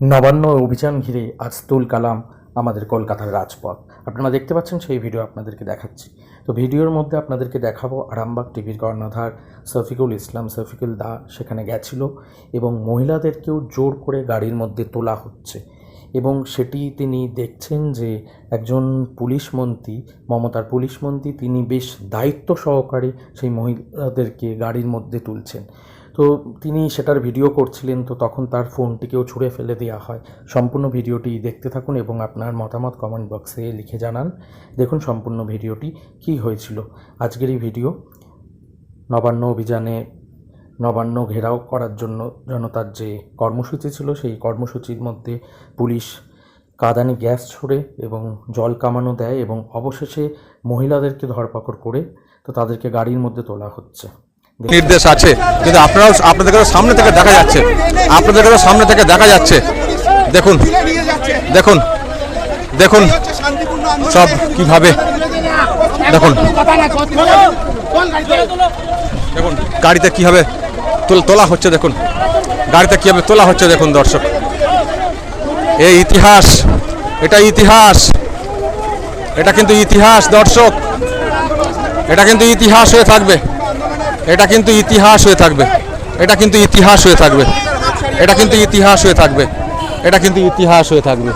নবান্ন অভিযান ঘিরে আজ তুল কালাম আমাদের কলকাতার রাজপথ। আপনারা দেখতে পাচ্ছেন সেই ভিডিও আপনাদেরকে দেখাচ্ছি। তো ভিডিওর মধ্যে আপনাদেরকে দেখাবো আরামবাগ টিভির কর্ণধার শফিকুল ইসলাম। শফিকুল দা সেখানে গেছিল এবং মহিলাদেরকেও জোর করে গাড়ির মধ্যে তোলা হচ্ছে এবং সেটি তিনি দেখছেন যে একজন পুলিশ মন্ত্রী, মমতার পুলিশ মন্ত্রী, তিনি বেশ দায়িত্ব সহকারে সেই মহিলাদেরকে গাড়ির মধ্যে তুলছেন। তো তিনি সেটার ভিডিও করছিলেন, তো তখন তার ফোনটিকেও ছুঁড়ে ফেলে দেওয়া হয়। সম্পূর্ণ ভিডিওটি দেখতে থাকুন এবং আপনার মতামত কমেন্ট বক্সে লিখে জানান। দেখুন সম্পূর্ণ ভিডিওটি কী হয়েছিল। আজকের এই ভিডিও নবান্ন অভিযানে নবান্ন ঘেরাও করার জন্য জনতার যে কর্মসূচি ছিল, সেই কর্মসূচির মধ্যে পুলিশ কাঁদানে গ্যাস ছুড়ে এবং জল কামানো দেয় এবং অবশেষে মহিলাদেরকে ধরপাকড় করে, তো তাদেরকে গাড়ির মধ্যে তোলা হচ্ছে। নির্দেশ আছে। কিন্তু আপনারাও আপনাদেরকে সামনে থেকে দেখা যাচ্ছে। আপনাদেরকে সামনে থেকে দেখা যাচ্ছে। দেখুন দেখুন দেখুন সব কীভাবে, দেখুন। দেখুন, গাড়িতে কীভাবে তোলা হচ্ছে, দেখুন। গাড়িতে কীভাবে তোলা হচ্ছে, দেখুন দর্শক। এই ইতিহাস, এটা ইতিহাস। এটা কিন্তু ইতিহাস দর্শক। এটা কিন্তু ইতিহাস হয়ে থাকবে। এটা কিন্তু ইতিহাস হয়ে থাকবে। এটা কিন্তু ইতিহাস হয়ে থাকবে। এটা কিন্তু ইতিহাস হয়ে থাকবে। এটা কিন্তু ইতিহাস হয়ে থাকবে।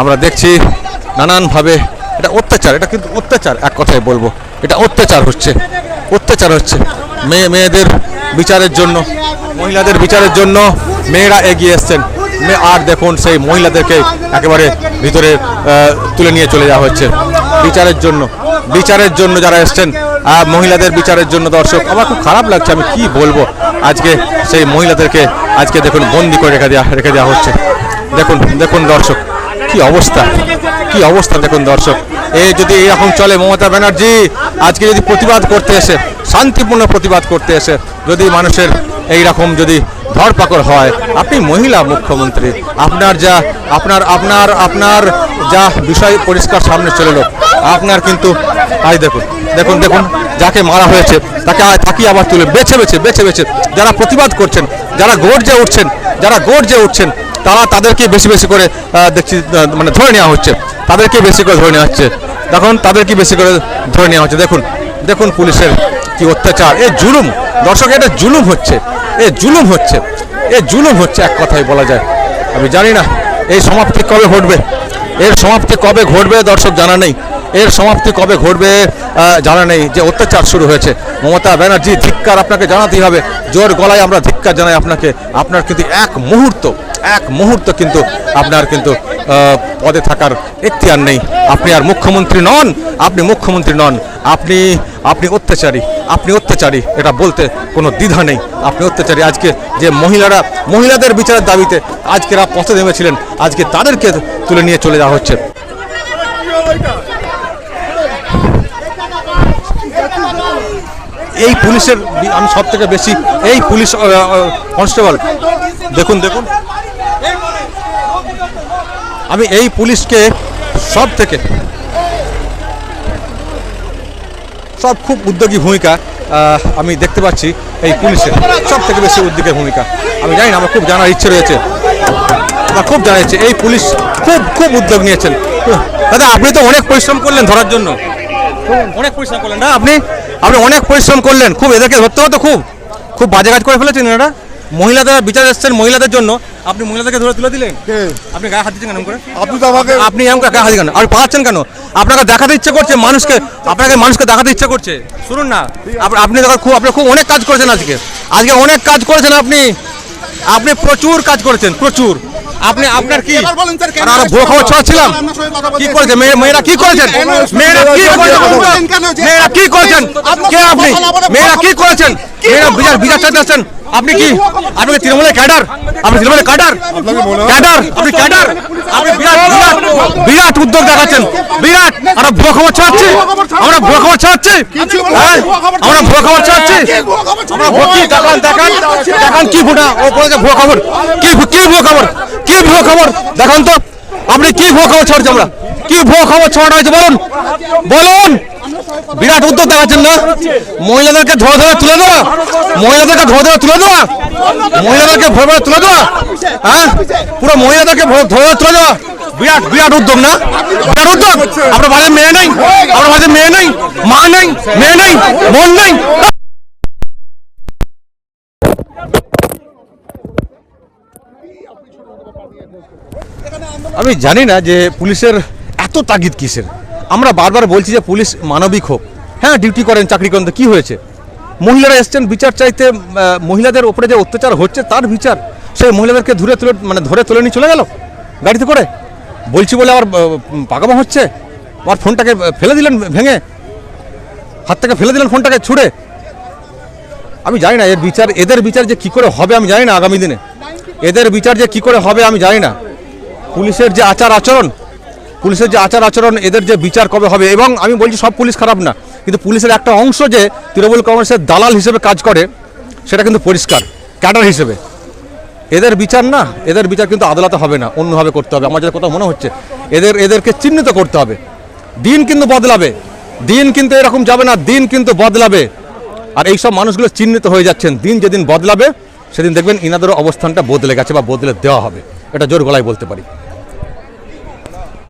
আমরা দেখছি নানানভাবে এটা অত্যাচার, এটা কিন্তু অত্যাচার এক কথায় বলব। এটা অত্যাচার হচ্ছে। অত্যাচার হচ্ছে। মেয়ে, মেয়েদের বিচারের জন্য, মহিলাদের বিচারের জন্য মেয়েরা এগিয়ে এসছেন। আর দেখুন সেই মহিলাদেরকে একেবারে ভিতরে তুলে নিয়ে চলে যাওয়া হচ্ছে। বিচারের জন্য বিচারের জন্য যারা এসছেন মহিলাদের বিচারের জন্য দর্শক, আমার খুব খারাপ লাগছে, আমি কি বলব? আজকে সেই মহিলাদেরকে আজকে দেখুন, বন্দি করে রেখে দেওয়া রেখে দেওয়া হচ্ছে। দেখুন দেখুন দর্শক, কি অবস্থা কি অবস্থা দেখুন দর্শক। এই যদি এরকম চলে, মমতা ব্যানার্জি, আজকে যদি প্রতিবাদ করতে এসে, শান্তিপূর্ণ প্রতিবাদ করতে এসে, যদি মানুষের এই রকম যদি ধরপাকড় হয়, আপনি মহিলা মুখ্যমন্ত্রী, আপনার যা, আপনার আপনার আপনার যা বিষয় পরিষ্কার সামনে চলে আপনার কিন্তু আজ দেখুন দেখুন দেখুন, যাকে মারা হয়েছে, তাকে তাকে আবার তুলে, বেছে বেছে বেছে বেছে, যারা প্রতিবাদ করছেন, যারা গর্জে উঠছেন, যারা গর্জে উঠছেন, তারা তাদেরকে বেশি বেশি করে দেখছি মানে ধরে নেওয়া হচ্ছে, তাদেরকে বেশি করে ধরে নেওয়া হচ্ছে, দেখুন, তাদেরকে বেশি করে ধরে নেওয়া হচ্ছে, দেখুন দেখুন পুলিশের কি অত্যাচার, এ জুলুম, দর্শক, এটা জুলুম হচ্ছে, এ জুলুম হচ্ছে, এ জুলুম হচ্ছে, এক কথায় বলা যায়, আমি জানি না, এই সমাপ্তি কবে ঘটবে, এর সমাপ্তি কবে ঘটবে, দর্শক, জানা নেই এর সমাপ্তি কবে ঘটবে জানা নেই, যে অত্যাচার শুরু হয়েছে। মমতা ব্যানার্জি, ধিক্কার আপনাকে জানাতেই হবে। জোর গলায় আমরা ধিক্কার জানাই আপনাকে। আপনার কিন্তু এক মুহূর্ত এক মুহূর্ত কিন্তু আপনার কিন্তু পদে থাকার এখতিয়ার নেই। আপনি আর মুখ্যমন্ত্রী নন, আপনি মুখ্যমন্ত্রী নন। আপনি আপনি অত্যাচারী আপনি অত্যাচারী, এটা বলতে কোনো দ্বিধা নেই। আপনি অত্যাচারী। আজকে যে মহিলারা, মহিলাদের বিচারের দাবিতে আজকেরা পথে নেমেছিলেন, আজকে তাদেরকে তুলে নিয়ে চলে যাওয়া হচ্ছে। এই পুলিশের আমি সব থেকে বেশি এই পুলিশ কনস্টেবল। দেখুন দেখুন। আমি এই পুলিশকে সব থেকে সব খুব উদ্যোগী ভূমিকা আহ, আমি দেখতে পাচ্ছি এই পুলিশের সব থেকে বেশি উদ্যোগের ভূমিকা। আমি জানি না আমার খুব জানার ইচ্ছে রয়েছে। আমার খুব জানার ইচ্ছে এই পুলিশ খুব খুব উদ্যোগ নিয়েছেন। দাদা আপনি তো অনেক পরিশ্রম করলেন ধরার জন্য। অনেক পরিশ্রম করলেন। না আপনি? আপনি অনেক পরিশ্রম করলেন খুব এদেরকে ধরতে হতো খুব। খুব বাজে কাজ করে ফেলেছেন এনারা। মহিলাদের বিচার এসছেন মহিলাদের জন্য। আপনি মহিলাদেরকে ধরে তুলে দিলেন? আপনি গায়ে হাত দিচ্ছেন কেন করে? আপনি তো আমাকে আপনি করে গায়ে হাত কেন? আর পাচ্ছেন কেন? আপনাকে দেখাতে ইচ্ছে করছে মানুষকে আপনাকে মানুষকে দেখাতে ইচ্ছে করছে। শুনুন না। আপ- আপনি দেখো খুব আপনি খুব অনেক কাজ করেছেন আজকে। আজকে অনেক কাজ করেছেন আপনি। আপনি প্রচুর কাজ করেছেন প্রচুর। আপনি আপনার কি? আর আমরা ভুয়ো খবর ছড়াচ্ছিলাম। কি করেছে মেয়ে মেয়েরা কি করেছেন? মেয়েরা কি করেছেন? মেয়েরা কি করেছেন? কে আপনি? মেয়েরা কি করেছেন? মেয়েরা বিচার বিচার চাইতে আসছেন আপনি কি? আপনি কি তৃণমূলের ক্যাডার? আপনি তৃণমূলের ক্যাডার? ক্যাডার? আপনি ক্যাডার? আপনি বিরাট বিরাট বিরাট উদ্যোগ দেখাচ্ছেন। বিরাট আমরা ভুয়ো খবর ছড়াচ্ছি। আমরা ভুয়ো খবর ছড়াচ্ছি। কিছু বলা হ্যাঁ? আমরা ভুয়ো খবর ছড়াচ্ছি। কি ভুয়ো খবর ছড়াচ্ছি? আমরা ভুয়ো কি দেখান দেখান। দেখান কি ভুটা? ও বলেছে ভুয়ো খবর। কি কি ভুয়ো খবর? কি ভুয়ো খবর? তো। আপনি কি ভুয়ো খবর ছড়াচ্ছি আমরা? কি ভুয়ো খবর হয়েছে? বলুন। বলুন। বিরাট উদ্যোগ দেখাচ্ছেন না? মহিলাদেরকে ধরে ধরে তুলে দেওয়া। মহিলাদেরকে ধরে ধরে তুলে দেওয়া। মহিলাদেরকে ধরে ধরে তুলে দেওয়া। হ্যাঁ? পুরো মহিলাদেরকে ধরে তুলে দেওয়া। বিরাট বিরাট উদ্যোগ না? বিরাট উদ্যোগ? আপনার বাড়িতে মেয়ে নেই? আপনার বাড়িতে মেয়ে নেই? মা নেই? মেয়ে নেই? মন নেই? আমি জানি না যে পুলিশের এত তাগিদ কিসের। আমরা বারবার বলছি যে পুলিশ মানবিক হোক। হ্যাঁ ডিউটি করেন, চাকরি করেন, তো কী হয়েছে? মহিলারা এসছেন, বিচার চাইতে মহিলাদের ওপরে যে অত্যাচার হচ্ছে, তার বিচার। সেই মহিলাদেরকে ধরে তুলে মানে ধরে তুলে নিয়ে চলে গেল? গাড়িতে করে? বলছি বলে আবার পাকামো হচ্ছে? আমার ফোনটাকে ফেলে দিলেন ভেঙে? হাত থেকে ফেলে দিলেন ফোনটাকে ছুড়ে? আমি জানি না, এর বিচার, এদের বিচার যে কি করে হবে আমি জানি না আগামী দিনে। এদের বিচার যে কি করে হবে আমি জানি না। পুলিশের যে আচার আচরণ, পুলিশের যে আচার আচরণ, এদের যে বিচার কবে হবে? এবং আমি বলছি সব পুলিশ খারাপ না, কিন্তু পুলিশের একটা অংশ যে তৃণমূল কংগ্রেসের দালাল হিসেবে কাজ করে, সেটা কিন্তু পরিষ্কার, ক্যাডার হিসেবে। এদের বিচার না, এদের বিচার কিন্তু আদালতে হবে না, অন্যভাবে করতে হবে। আমার যেটা কথা মনে হচ্ছে, এদের, এদেরকে চিহ্নিত করতে হবে। দিন কিন্তু বদলাবে, দিন কিন্তু এরকম যাবে না, দিন কিন্তু বদলাবে। আর এই সব মানুষগুলো চিহ্নিত হয়ে যাচ্ছেন। দিন যেদিন বদলাবে, সেদিন দেখবেন ইনাদেরও অবস্থানটা বদলে গেছে বা বদলে দেওয়া হবে। এটা জোর গলায় বলতে পারি।